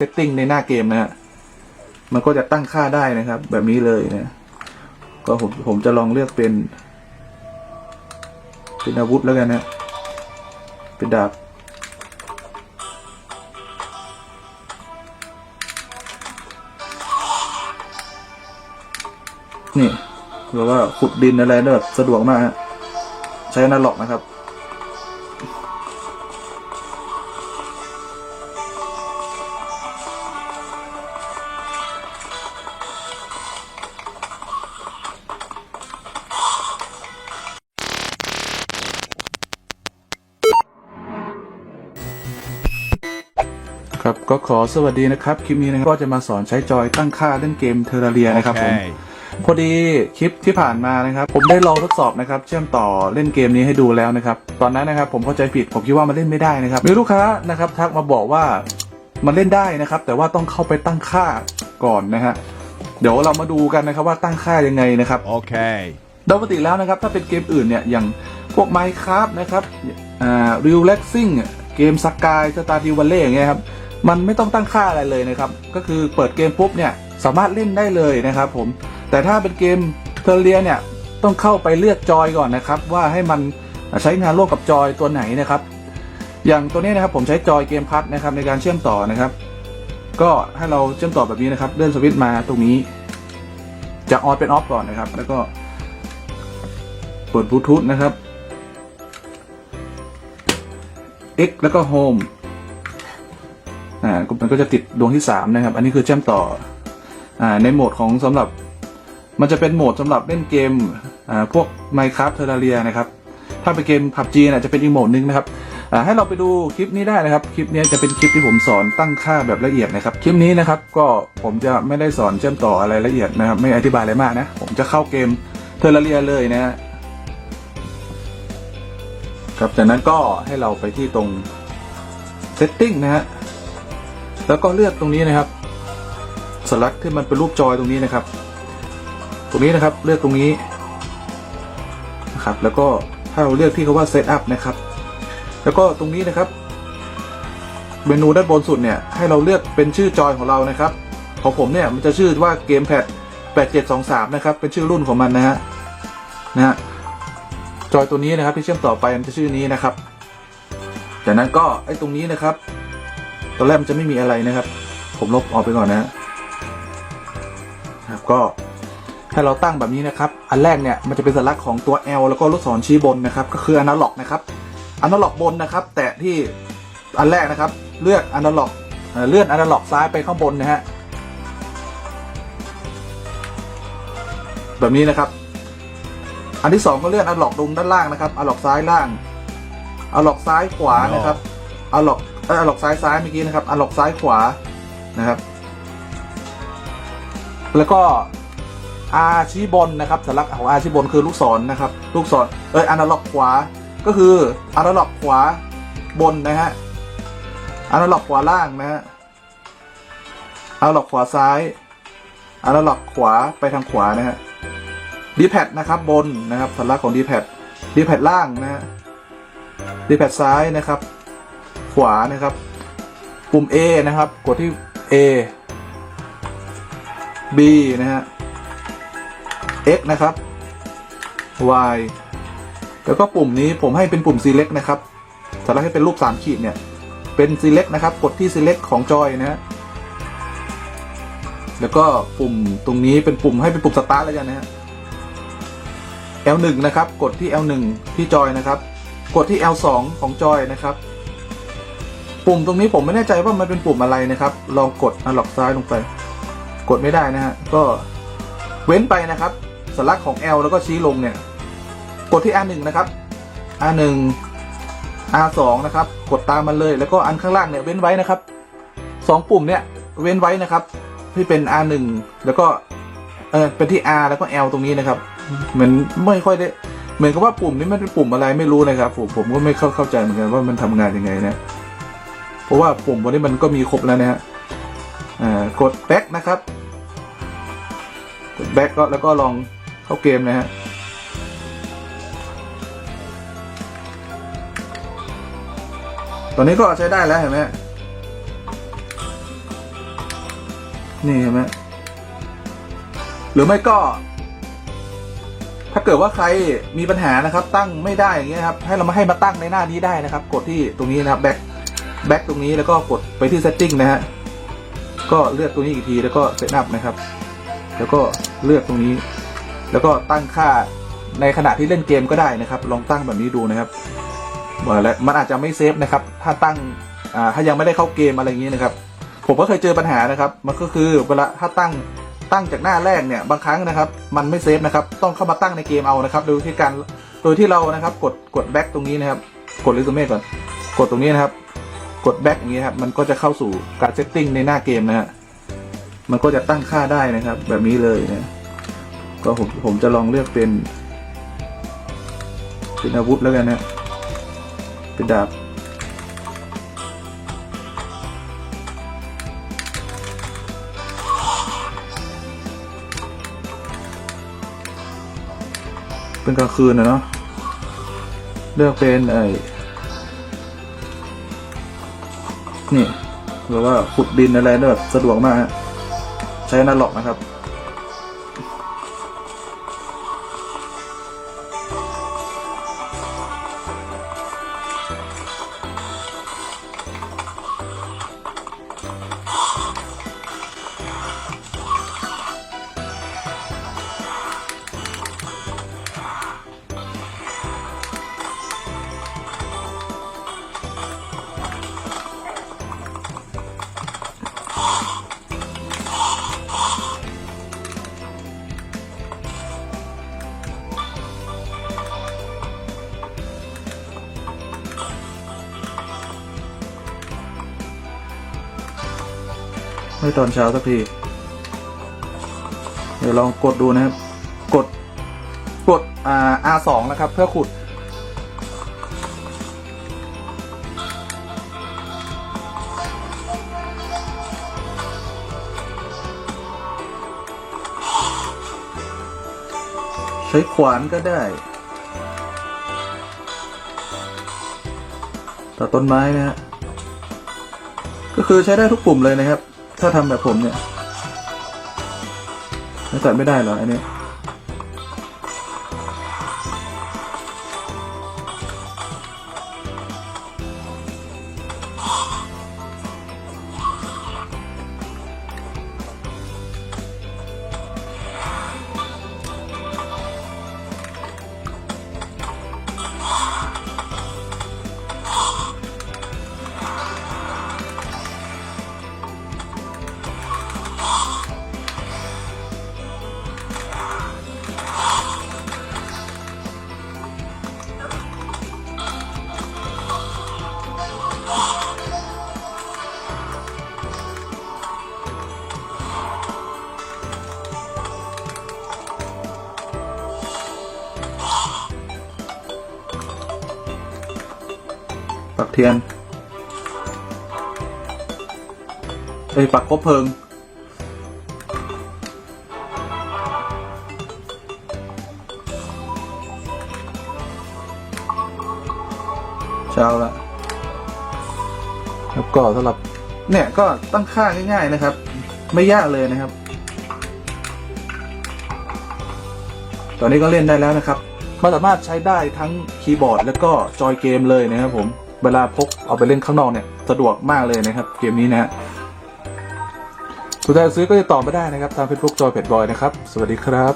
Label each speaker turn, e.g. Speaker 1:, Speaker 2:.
Speaker 1: เซตติ้งในหน้าเกมนะฮะ มันก็จะตั้งค่าได้นะครับ แบบนี้เลยนะ ก็ผมผมจะลองเลือกเป็น เป็นอาวุธแล้วกันนะ เป็นดาบ นี่หรือว่าขุดดินอะไรได้แบบสะดวกมากฮะใช้นาล็อกนะครับ ครับก็ขอสวัสดีนะครับ คลิปนี้นะครับก็จะมาสอนใช้จอยตั้งค่าเล่นเกมเทอร์เรียนะครับผม
Speaker 2: Okay.
Speaker 1: พอดีคลิปที่ผ่านมานะครับ ผมได้ลองทดสอบนะครับ เชื่อมต่อเล่นเกมนี้ให้ดูแล้วนะครับ ตอนนั้นนะครับผมเข้าใจผิดผมคิดว่ามันเล่นไม่ได้นะครับมีลูกค้านะครับทักมาบอกว่ามันเล่นได้นะครับ แต่ว่าต้องเข้าไปตั้งค่าก่อนนะฮะเดี๋ยวเรามาดูกันนะครับว่าตั้งค่ายังไงนะครับ
Speaker 2: Okay.
Speaker 1: โดยปกติแล้วนะครับ ถ้าเป็นเกมอื่นเนี่ยอย่างพวก Minecraft นะครับอ่า Relaxing เกมสกายสตาร์ดิวัลเล่อย่างเงี้ยครับ มันไม่ต้องตั้งค่าอะไรเลยนะครับ ก็คือเปิดเกมปุ๊บเนี่ยสามารถเล่นได้เลยนะครับผม แต่ถ้าเป็นเกมเทอร์เรียเนี่ยต้องเข้าไปเลือกจอยก่อนนะครับ ว่าให้มันใช้งานร่วมกับจอยตัวไหนนะครับ อย่างตัวนี้นะครับผมใช้จอยเกมพัดนะครับในการเชื่อมต่อนะครับ ก็ให้เราเชื่อมต่อแบบนี้นะครับเลื่อนสวิตช์มาตรงนี้ จะออนเป็นออฟก่อนนะครับ แล้วก็เปิดบลูทูธนะครับ X แล้วก็ Home อ่ามันก็จะติดดวงที่3นะครับ อันนี้คือเชื่อมต่ออ่าในโหมดของสำหรับ มันจะเป็นโหมดสำหรับเล่นเกมอ่าพวก Minecraft Terraria นะครับ ถ้าเป็นเกม PUBG นะจะเป็นอีกโหมดหนึงนะครับอ่าให้เราไปดูคลิปนี้ได้นะครับ คลิปนี้จะเป็นคลิปที่ผมสอนตั้งค่าแบบละเอียดนะครับ คลิปนี้นะครับก็ผมจะไม่ได้สอนเชื่อมต่ออะไรละเอียดนะครับ ไม่อธิบายอะไรมากนะ ผมจะเข้าเกม Terraria เลยนะฮะครับจากนั้นก็ให้เราไปที่ตรง setting นะฮะ แล้วก็เลือกตรงนี้นะครับสลักที่มันเป็นรูปจอยตรงนี้นะครับ ตรงนี้นะครับเลือกตรงนี้นะครับ แล้วก็ถ้าเราเลือกที่คาว่า setup นะครับ แล้วก็ตรงนี้นะครับ เมนูด้านบนสุดเนี่ยให้เราเลือกเป็นชื่อจอยของเรานะครับ ของผมเนี่ยมันจะชื่อว่าเกมแพด8723 นะครับ เป็นชื่อรุ่นของมันนะฮะนะฮะจอยตัวนี้นะครับที่เชื่อมต่อไปมันจะชื่อนี้นะครับ จากนั้นก็ไอ้ตรงนี้นะครับ ตอนแรกมันจะไม่มีอะไรนะครับ ผมลบออกไปก่อนนะฮะครับก็ให้เราตั้งแบบนี้นะครับ อันแรกเนี่ยมันจะเป็นสัญลักษณ์ของตัว L แล้วก็ลูกศรชี้บนนะครับ ก็คืออนาล็อกนะครับอนาล็อกบนนะครับ แตะที่อันแรกนะครับ เลือกอนาล็อกเลื่อนอนาล็อกซ้ายไปข้างบนนะฮะแบบนี้นะครับ อันที่สองก็เลื่อนอะล็อกลงด้านล่างนะครับอะล็อกซ้ายล่างอะล็อกซ้ายขวานะครับอะล็อกเอออะล็อกซ้ายซ้ายเมื่อกี้นะครับอะล็อกซ้ายขวานะครับ แล้วก็อาชี้บนนะครับสัญลักษณ์ของอาชี้บนคือลูกศรนะครับ ลูกศรเอออนาล็อกขวาก็คืออนาล็อกขวาบนนะฮะอนาล็อกขวาล่างนะฮะอนาล็อกขวาซ้ายอนาล็อกขวาไปทางขวานะฮะดีแพดนะครับบนนะครับสัญลักษณ์ของดีแพดดีแพดล่างนะฮะดีแพดซ้ายนะครับ วานะครับ ปุ่ม A นะครับ กดที่ A B นะฮะ X นะครับ Y แล้วก็ปุ่มนี้ผมให้เป็นปุ่ม select นะครับสำหรับให้เป็นรูปสามขีดเนี่ย เป็น select นะครับ กดที่ select ของจอยนะฮะ แล้วก็ปุ่มตรงนี้เป็นปุ่มให้เป็นปุ่ม start แล้วกันนะฮะ L1 นะครับ กดที่ L1 ที่จอยนะครับ กดที่ L2 ของจอยนะครับ ปุ่มตรงนี้ผมไม่แน่ใจว่ามันเป็นปุ่มอะไรนะครับ ลองกดอันล็อกซ้ายลงไป กดไม่ได้นะฮะ ก็เว้นไปนะครับสัญลักษณ์ของ L แล้วก็ชี้ลงเนี่ย กดที่ R1 นะครับ R1 R2 นะครับ กดตามมันเลย แล้วก็อันข้างล่างเนี่ยเว้นไว้นะครับสองปุ่มเนี่ยเว้นไว้นะครับ ที่เป็น R1 แล้วก็เออเป็นที่ R แล้วก็ L ตรงนี้นะครับเหมือนไม่ค่อยได้ เหมือนกับว่าปุ่มนี้มันเป็นปุ่มอะไรไม่รู้นะครับผมผมก็ไม่เข้าเข้าใจเหมือนกันว่ามันทำงานยังไงนะ ราะว่าปุ่มวันนี้มันก็มีครบแล้วนะฮะอ่ากด back นะครับ กด back ก็แล้วก็ลองเข้าเกมนะฮะตอนนี้ก็ใช้ได้แล้วเห็นไหมนี่เห็นไหมหรือไม่ก็ ถ้าเกิดว่าใครมีปัญหานะครับ ตั้งไม่ได้อย่างเงี้ยครับ ให้เรามาให้มาตั้งในหน้านี้ได้นะครับ กดที่ตรงนี้นะครับแบ็ค แบ็คตรงนี้แล้วก็กดไปที่ setting นะฮะก็เลือกตรงนี้อีกทีแล้วก็เซตอัพนะครับ แล้วก็เลือกตรงนี้ แล้วก็ตั้งค่าในขณะที่เล่นเกมก็ได้นะครับ ลองตั้งแบบนี้ดูนะครับบอกแล้วมันอาจจะไม่เซฟนะครับ ถ้าตั้งถ้ายังไม่ได้เข้าเกมอะไรอย่างนี้นะครับ ผมก็เคยเจอปัญหานะครับ มันก็คือเวลาถ้าตั้งตั้งจากหน้าแรกเนี่ยบางครั้งนะครับ มันไม่เซฟนะครับ ต้องเข้ามาตั้งในเกมเอานะครับ โดยที่การโดยที่เรานะครับ กดกดแบ็กตรงนี้นะครับ กด resume ก่อน กดตรงนี้นะครับ กดแบ็กอย่างนี้ครับมันก็จะเข้าสู่การเซตติ้งในหน้าเกมนะฮะมันก็จะตั้งค่าได้นะครับ แบบนี้เลยนะก็ผมผมจะลองเลือกเป็น เป็นอาวุธแล้วกันนะเป็นดาบเป็นกลางคืนนะเนาะเลือกเป็นไอ้ นี่หรือว่าขุดดินอะไรได้แบบสะดวกมากฮะใช้นาล็อกนะครับ ไม่ตอนเช้าสักที เดี๋ยวลองกดดูนะครับ กด กดอ่า R2 นะครับ เพื่อขุด ใช้ขวานก็ได้ตัดต้นไม้นะฮะก็คือใช้ได้ทุกปุ่มเลยนะครับ ถ้าทำแบบผมเนี่ยไม่ตัดไม่ได้เหรออันนี้ เทียนเอ้ยปักคบเพลิง เช้าละแล้วก็สำหรับ เนี่ยก็ตั้งค่าง่าย ๆนะครับ ไม่ยากเลยนะครับ ตอนนี้ก็เล่นได้แล้วนะครับมันสามารถใช้ได้ทั้งคีย์บอร์ด แล้วก็จอยเกมเลยนะครับผม เวลาพกเอาไปเล่นข้างนอกเนี่ยสะดวกมากเลยนะครับ เกมนี้นะฮะสุดท้ายซื้อก็จะต่อไม่ได้นะครับ ทางเฟซบุ๊กจอยเพจบอยนะครับ สวัสดีครับ